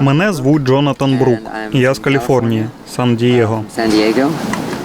Мене звуть Джонатан Брук, я з Каліфорнії, Сан-Дієго.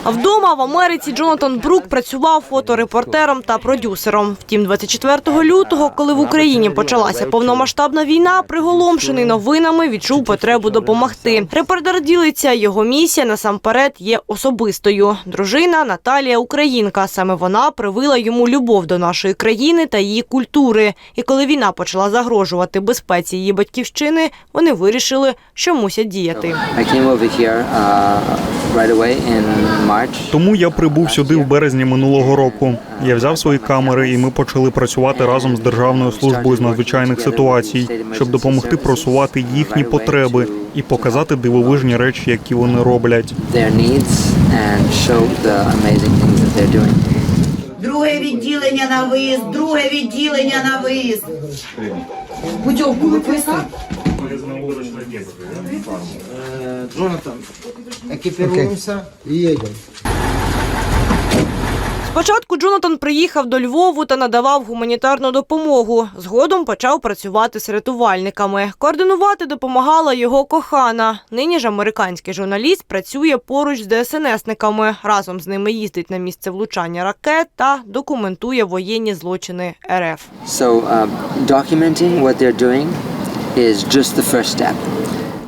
А вдома в Америці Джонатан Брук працював фоторепортером та продюсером. Втім, 24 лютого, коли в Україні почалася повномасштабна війна, приголомшений новинами відчув потребу допомогти. Репортер ділиться, його місія насамперед є особистою. Дружина Наталія Українка. Саме вона привила йому любов до нашої країни та її культури. І коли війна почала загрожувати безпеці її батьківщини, вони вирішили, що мусять діяти. I came over uh. Тому я прибув сюди в березні минулого року. Я взяв свої камери, і ми почали працювати разом з Державною службою з надзвичайних ситуацій, щоб допомогти просувати їхні потреби і показати дивовижні речі, які вони роблять. Друге відділення на виїзд, друге відділення на виїзд. Путівку виписав? Джонатан, екіпіруємося і їдемо. Спочатку Джонатан приїхав до Львову та надавав гуманітарну допомогу. Згодом почав працювати з рятувальниками. Координувати допомагала його кохана. Нині ж американський журналіст працює поруч з ДСНСниками. Разом з ними їздить на місце влучання ракет та документує воєнні злочини РФ. So uh, documenting what they're doing is.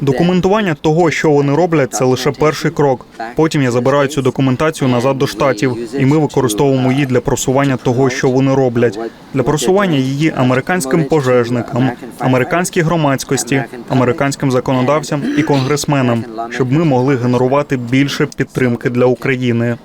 Документування того, що вони роблять, це лише перший крок. Потім я забираю цю документацію назад до штатів, і ми використовуємо її для просування того, що вони роблять, для просування її американським пожежникам, американській громадськості, американським законодавцям і конгресменам, щоб ми могли генерувати більше підтримки для України.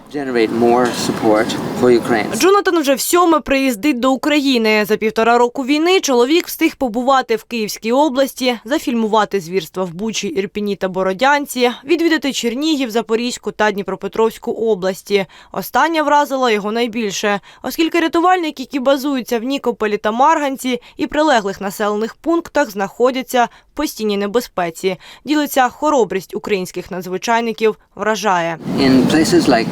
Джонатан вже всьоме приїздить до України. За півтора року війни чоловік встиг побувати в Київській області, зафільмувати звірства в Бучі, Ірпіні та Бородянці, відвідати Чернігів, Запорізьку та Дніпропетровську області. Остання вразила його найбільше, оскільки рятувальники, які базуються в Нікополі та Марганці і прилеглих населених пунктах, знаходяться в постійній небезпеці. Ділиться хоробрість українських надзвичайників вражає. In places like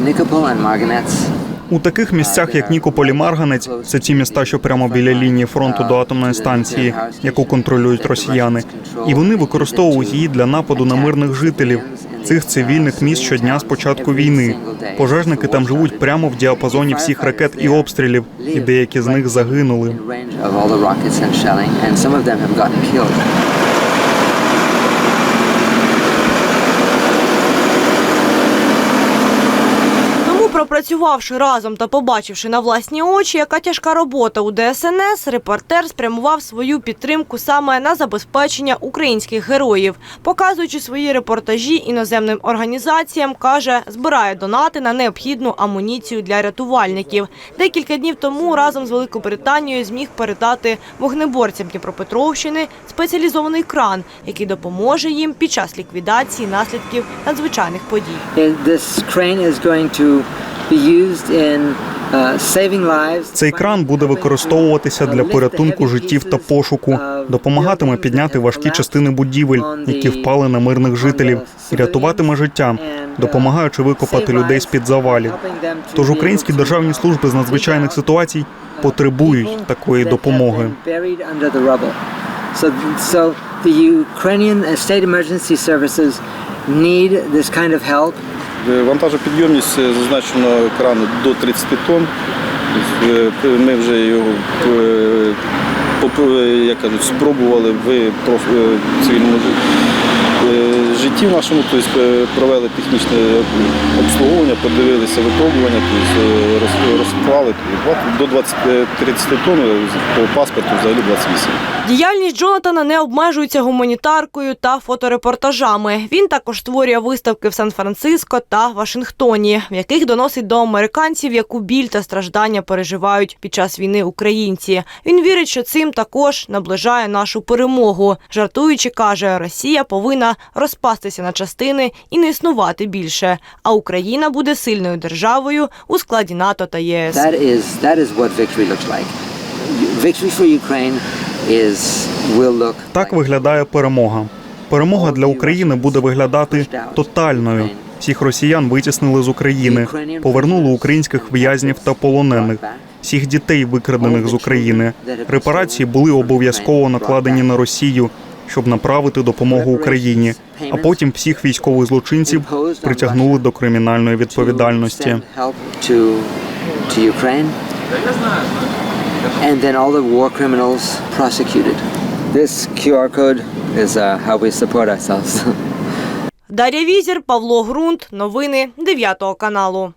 У таких місцях, як Нікополь і Марганець, це ті міста, що прямо біля лінії фронту до атомної станції, яку контролюють росіяни, і вони використовують її для нападу на мирних жителів цих цивільних міст щодня з початку війни. Пожежники там живуть прямо в діапазоні всіх ракет і обстрілів, і деякі з них загинули. in range of all the rockets and shelling, and some of them have gotten killed. Тому, пропрацювавши разом та побачивши на власні очі, яка тяжка робота у ДСНС, репортер спрямував свою підтримку саме на забезпечення українських героїв, показуючи свої репортажі іноземним організаціям, каже, збирає донати на необхідну амуніцію для рятувальників. Декілька днів тому разом з Великобританією зміг передати вогнеборцям Дніпропетровщини спеціалізований кран, який допоможе їм під час ліквідації наслідків надзвичайних подій. Uh. Цей кран буде використовуватися для порятунку життів та пошуку, допомагатиме підняти важкі частини будівель, які впали на мирних жителів, і рятуватиме життя, допомагаючи викопати людей з під завалів. Тож українські державні служби з надзвичайних ситуацій потребують такої допомоги. Ukrainian state emergency services need this kind of help. Е, Вантажопідйомність е, зазначено крану до 30 тонн. Е, Ми вже його як кажуть, спробували в цивільному житті в нашому, тобто провели технічне обслуговування, подивилися випробування, тобто е, розклали до 20 е, 30 тонн, е, по паспорту взагалі 28. Діяльність Джонатана не обмежується гуманітаркою та фоторепортажами. Він також створює виставки в Сан-Франциско та Вашингтоні, в яких доносить до американців, яку біль та страждання переживають під час війни українці. Він вірить, що цим також наближає нашу перемогу. Жартуючи, каже, Росія повинна розпастися на частини і не існувати більше. А Україна буде сильною державою у складі НАТО та ЄС. That is that is what victory looks like. Victory for Ukraine is will look Так виглядає перемога. Перемога для України буде виглядати тотальною. Всіх росіян витіснили з України, повернули українських в'язнів та полонених, всіх дітей, викрадених з України. Репарації були обов'язково накладені на Росію, щоб направити допомогу Україні. А потім всіх військових злочинців притягнули до кримінальної відповідальності. And then all the war criminals prosecuted. This QR code is uh, how we support ourselves. Дар'я Візір, Павло Грунт. Новини 9 каналу.